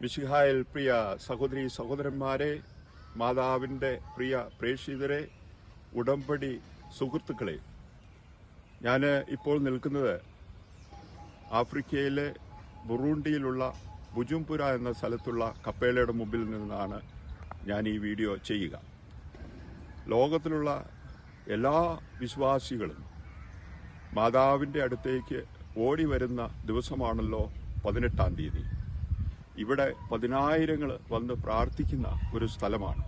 മിശിഹായിൽ പ്രിയ സഹോദരി സഹോദരന്മാരെ മാതാവിന്റെ പ്രിയ പ്രേക്ഷിതരെ ഉടമ്പടി സുഹൃത്തുക്കളെ ഞാൻ ഇപ്പോൾ നിൽക്കുന്നത് ആഫ്രിക്കയിലെ ബുറൂണ്ടിയിലുള്ള ബുജുംപുര എന്ന സ്ഥലത്തുള്ള കപ്പേലയുടെ മുമ്പിൽ നിന്നാണ് ഞാൻ ഈ വീഡിയോ ചെയ്യുക. ലോകത്തിലുള്ള എല്ലാ വിശ്വാസികളും മാതാവിന്റെ അടുത്തേക്ക് ഓടി വരുന്ന ദിവസമാണല്ലോ പതിനെട്ടാം തീയതി. ഇവിടെ പതിനായിരങ്ങൾ വന്ന് പ്രാർത്ഥിക്കുന്ന ഒരു സ്ഥലമാണ്.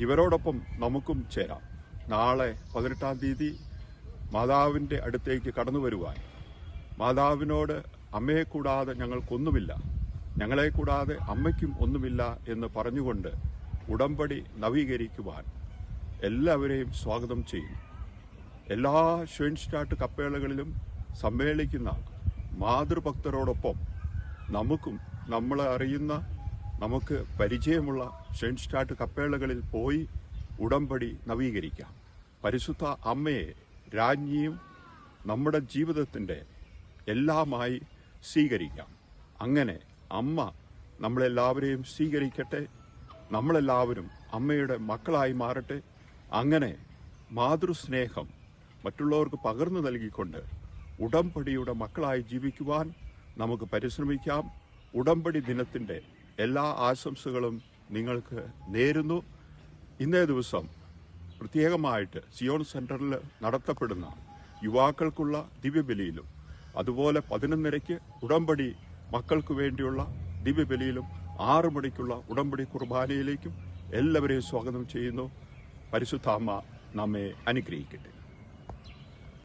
ഇവരോടൊപ്പം നമുക്കും ചേരാം. നാളെ പതിനെട്ടാം തീയതി മാതാവിന്റെ അടുത്തേക്ക് കടന്നു വരുവാൻ. മാതാവിനോട് അമ്മയെ കൂടാതെ ഞങ്ങൾക്കൊന്നുമില്ല. ഞങ്ങളെ കൂടാതെ അമ്മയ്ക്കും ഒന്നുമില്ല എന്ന് പറഞ്ഞുകൊണ്ട് ഉടമ്പടി നവീകരിക്കുവാൻ എല്ലാവരെയും സ്വാഗതം ചെയ്യുന്നു. എല്ലാ ഷെയിൻസ്റ്റാർട്ട് കപ്പേളകളിലും സമ്മേളിക്കുന്ന മാതൃഭക്തരോടൊപ്പം നമുക്കും നമ്മളെ അറിയുന്ന നമുക്ക് പരിചയമുള്ള ഷെൻസ്റ്റാട്ട് കപ്പേളകളിൽ പോയി ഉടമ്പടി നവീകരിക്കാം. പരിശുദ്ധ അമ്മയെ രാജ്ഞിയും നമ്മുടെ ജീവിതത്തിന്റെ എല്ലാമായി സ്വീകരിക്കാം. അങ്ങനെ അമ്മ നമ്മളെല്ലാവരെയും സ്വീകരിക്കട്ടെ നമ്മളെല്ലാവരും അമ്മയുടെ മക്കളായി മാറട്ടെ. അങ്ങനെ മാതൃസ്നേഹം മറ്റുള്ളവർക്ക് പകർന്നു നൽകിക്കൊണ്ട് ഉടമ്പടിയുടെ മക്കളായി ജീവിക്കുവാൻ നമുക്ക് പരിശ്രമിക്കാം. ഉടമ്പടി ദിനത്തിന്റെ എല്ലാ ആശംസകളും നിങ്ങൾക്ക് നേരുന്നു. ഇന്നേ ദിവസം പ്രത്യേകമായിട്ട് സിയോൺ സെന്ററിൽ നടത്തപ്പെടുന്ന യുവാക്കൾക്കുള്ള ദിവ്യബലിയിലും അതുപോലെ പതിനൊന്നരയ്ക്ക് ഉടമ്പടി മക്കൾക്ക് വേണ്ടിയുള്ള ദിവ്യബലിയിലും ആറു മണിക്കുള്ള ഉടമ്പടി കുർബാനയിലേക്കും എല്ലാവരെയും സ്വാഗതം ചെയ്യുന്നു. പരിശുദ്ധാമ്മ നമ്മെ അനുഗ്രഹിക്കട്ടെ.